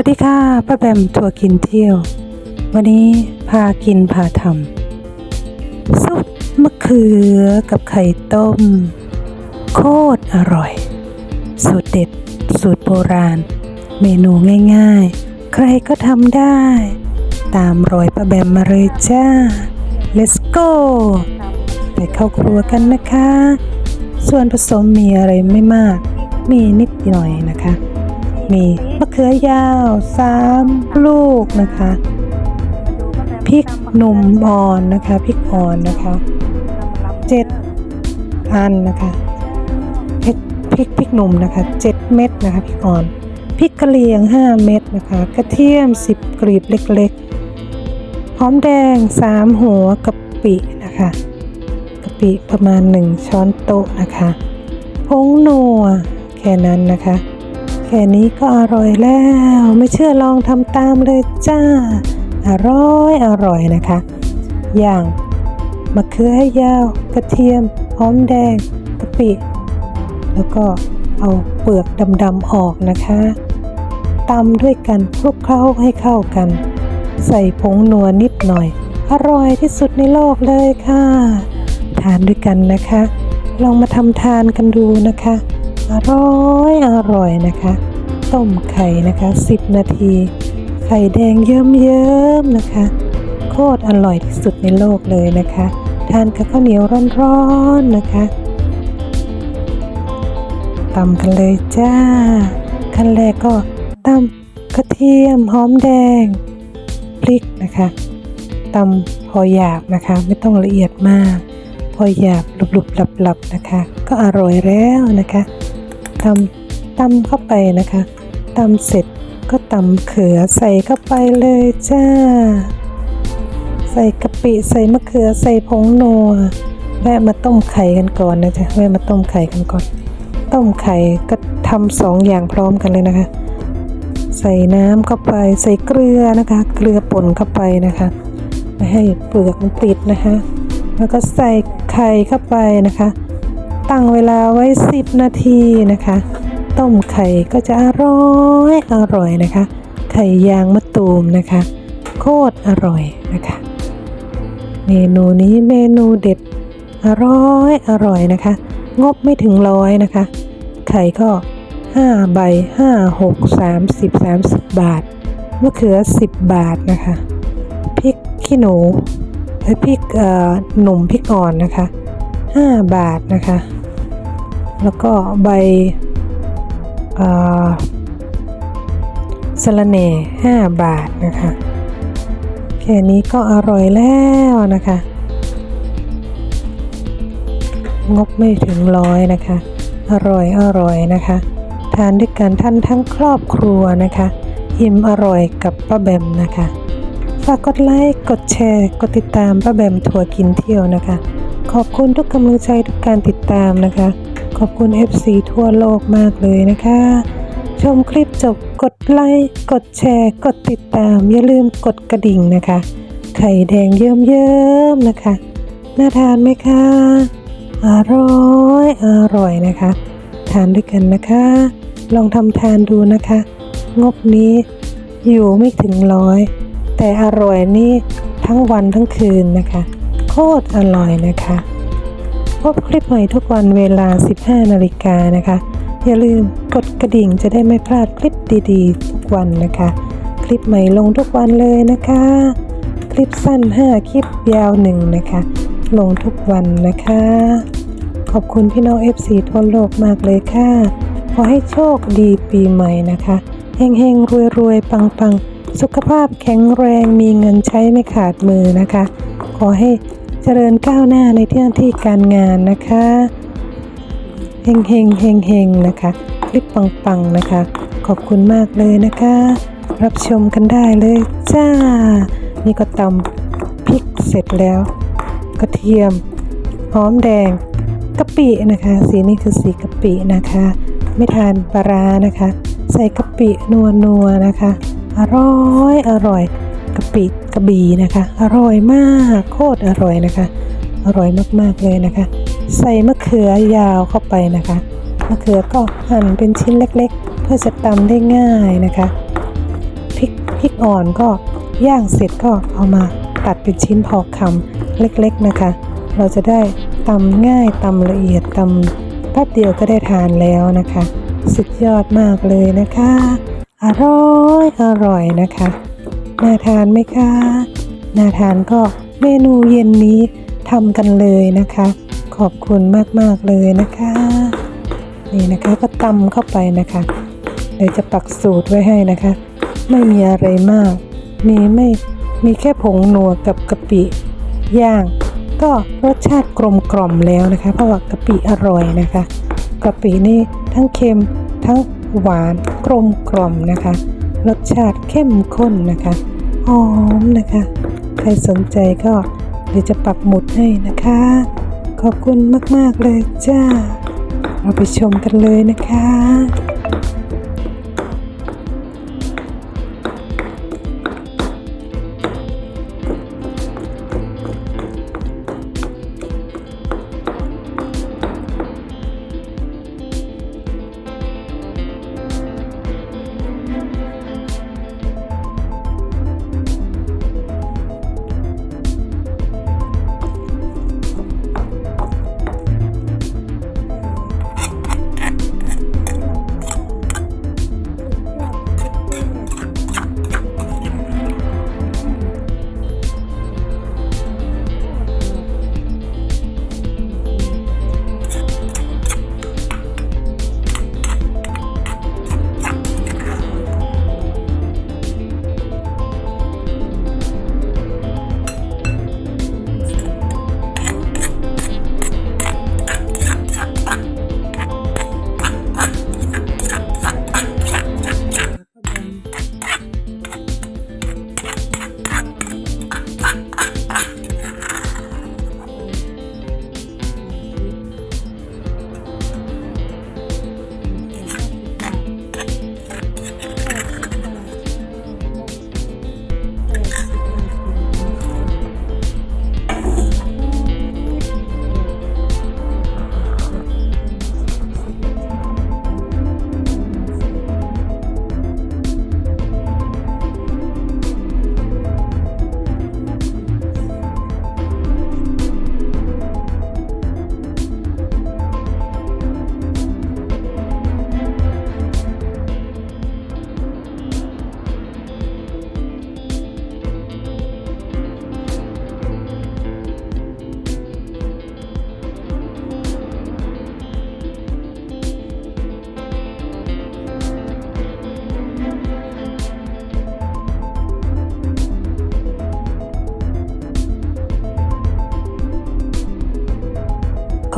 วัสดีค่ะป้าแบมทัวร์กินเที่ยว วันนี้พากินพาทำซุปมะเขือกับไข่ต้ม โคตรอร่อย สูตรเด็ด สูตรโบราณ เมนูง่ายๆ ใครก็ทำได้ ตามรอยป้าแบมมาเลยจ้า let's go ไปเข้าครัวกันนะคะ ส่วนผสมมีอะไรไม่มาก มีนิดหน่อยนะคะ มีมะเขือยาวสามลูกนะคะพริกหนุ่มอ่อนนะคะพริกอ่อนนะคะเจ็ดอันนะคะพริกพริกพริกหนุ่มนะคะเจ็ดเม็ดนะคะพริกอ่อนพริกกะเหรี่ยงห้าเม็ดนะคะกระเทียมสิบกลีบเล็กๆหอมแดงสามหัวกะปินะคะกะปิประมาณหนึ่งช้อนโต๊ะนะคะผงนัวแค่นั้นนะคะ แค่นี้ก็อร่อยแล้ว ไม่เชื่อลองทำตามเลยจ้า อร่อยอร่อยนะคะ อย่างมะเขือยาว กระเทียมหอมแดงกะปิ แล้วก็เอาเปลือกดำๆออกนะคะตำด้วยกันคลุกเคล้าให้เข้ากัน ใส่ผงนัวนิดหน่อย อร่อยที่สุดในโลกเลยค่ะ ทานด้วยกันนะคะ ลองมาทำทานกันดูนะคะ อร่อยอร่อยนะคะ ต้มไข่นะคะ 10 นาที ไข่แดงเยิ้มๆนะคะ โคตรอร่อยที่สุดในโลกเลยนะคะ ทานกับข้าวเหนียวร้อนๆนะคะตำกันเลยจ้า ขั้นแรกก็ตำกระเทียมหอมแดง พริกนะคะตำพอหยาบนะคะ ไม่ต้องละเอียดมาก พอหยาบหลุบๆหลับๆนะคะ ก็อร่อยแล้วนะคะตำตำเข้าไปนะคะ ตำเสร็จก็ตำเขือใส่เข้าไปเลยจ้า ใส่กะปิใส่มะเขือใส่ผงนัวแวะมาต้มไข่กันก่อนนะจ๊ะแวะมาต้มไข่กันก่อน ต้มไข่ก็ทำสองอย่างพร้อมกันเลยนะคะ ใส่น้ำเข้าไปใส่เกลือนะคะ เกลือป่นเข้าไปนะคะไม่ให้เปลือกมันติดนะคะ แล้วก็ใส่ไข่เข้าไปนะคะ ตั้งเวลาไว้ 10 นาทีนะคะ ต้มไข่ก็จะอร่อยอร่อยนะคะ ไข่ยางมะตูมนะคะ โคตรอร่อยนะคะ เมนูนี้เมนูเด็ดอร่อยอร่อยนะคะ งบไม่ถึงร้อยนะคะ ไข่ก็ 5 ใบ 5 6 30 30 บาทมะเขือ 10 บาทนะคะพริกขี้หนูพริกหนุ่มพริกอ่อนนะคะ 5 บาทนะคะ แล้วก็ใบ สะระแหน่5 บาทนะคะ แค่นี้ก็อร่อยแล้วนะคะ งบไม่ถึงร้อยนะคะ อร่อยอร่อยนะคะ ทานด้วยกันท่านทั้งครอบครัวนะคะ อิ่มอร่อยกับป้าแบมนะคะ ฝากกดไลค์ กดแชร์ กดติดตามป้าแบมทัวร์กินเที่ยวนะคะ ขอบคุณทุกกำลังใจทุกการติดตามนะคะ ขอบคุณ FC ทั่วโลกมากเลยนะคะ ชมคลิปจบกดไลค์กดแชร์ กดติดตาม อย่าลืมกดกระดิ่งนะคะ ไข่แดงเยิ้มๆนะคะ น่าทานไหมคะ อร่อยอร่อยนะคะ ทานด้วยกันนะคะ ลองทำทานดูนะคะ งบนี้อยู่ไม่ถึงร้อย แต่อร่อยนี่ทั้งวันทั้งคืนนะคะ โคตรอร่อยนะคะ พบคลิปใหม่ทุกวันเวลา 15 นาฬิกานะคะ อย่าลืมกดกระดิ่งจะได้ไม่พลาดคลิปดีๆ ทุกวันนะคะ คลิปใหม่ลงทุกวันเลยนะคะ คลิปสั้น 5 คลิปยาวหนึ่งนะคะ ลงทุกวันนะคะ ขอบคุณพี่น้อง FC ทั่วโลกมากเลยค่ะ ขอให้โชคดีปีใหม่นะคะเฮงเฮงรวยรวยปังปังสุขภาพแข็งแรงมีเงินใช้ไม่ขาดมือนะคะ ขอให้ จริญก้าวหน้าในที่ที่การงานนะคะเฮงเฮงเฮงเฮงนะคะคลิปปังปังนะคะ ขอบคุณมากเลยนะคะ รับชมกันได้เลยจ้า นี่ก็ตำพริกเสร็จแล้ว กระเทียมหอมแดงกะปินะคะ สีนี้คือสีกะปินะคะ ไม่ทานปลาร้านะคะ ใส่กะปินัวนัวนะคะ อร่อยอร่อย กะปิกระบีนะคะ อร่อยมากโคตรอร่อยนะคะ อร่อยมากๆเลยนะคะ ใส่มะเขือยาวเข้าไปนะคะมะเขือก็หั่นเป็นชิ้นเล็กๆ เพื่อจะตำได้ง่ายนะคะพริกอ่อนก็ย่างเสร็จก็เอามาตัดเป็นชิ้นพอคำเล็กๆนะคะ เราจะได้ตำง่ายตำละเอียดตำแป๊บเดียวก็ได้ทานแล้วนะคะ สุดยอดมากเลยนะคะ อร่อยอร่อยนะคะ น่าทานไหมคะ น่าทานก็เมนูเย็นนี้ทำกันเลยนะคะ ขอบคุณมากๆเลยนะคะ นี่นะคะก็ตำเข้าไปนะคะเดี๋ยวจะปักสูตรไว้ให้นะคะ ไม่มีอะไรมาก มีไม่มีแค่ผงนัวกับกะปิย่าง ก็รสชาติกลมกล่อมแล้วนะคะ เพราะว่ากะปิอร่อยนะคะกะปินี่ทั้งเค็มทั้งหวานกลมกล่อมนะคะ รสชาติเข้มข้นนะคะหอมนะคะ ใครสนใจก็เดี๋ยวจะปักหมุดให้นะคะ ขอบคุณมาก ๆ เลยจ้า เราไปชมกันเลยนะคะ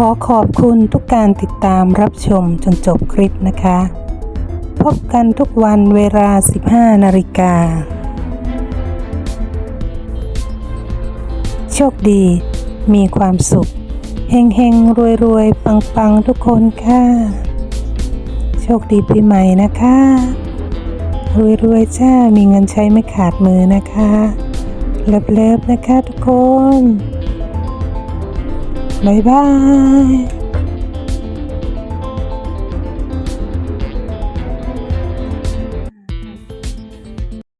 อขอบคุณทุกการติดตามรับชมจนจบคลิปนะคะ พบกันทุกวันเวลา 15 นาฬิกา โชคดี มีความสุข เฮงเฮงรวยรวยปังปังทุกคนค่ะ โชคดีปีใหม่นะคะ รวยรวยจ้า มีเงินใช้ไม่ขาดมือนะคะ เลิฟเลิฟนะคะทุกคน บ๊ายบาย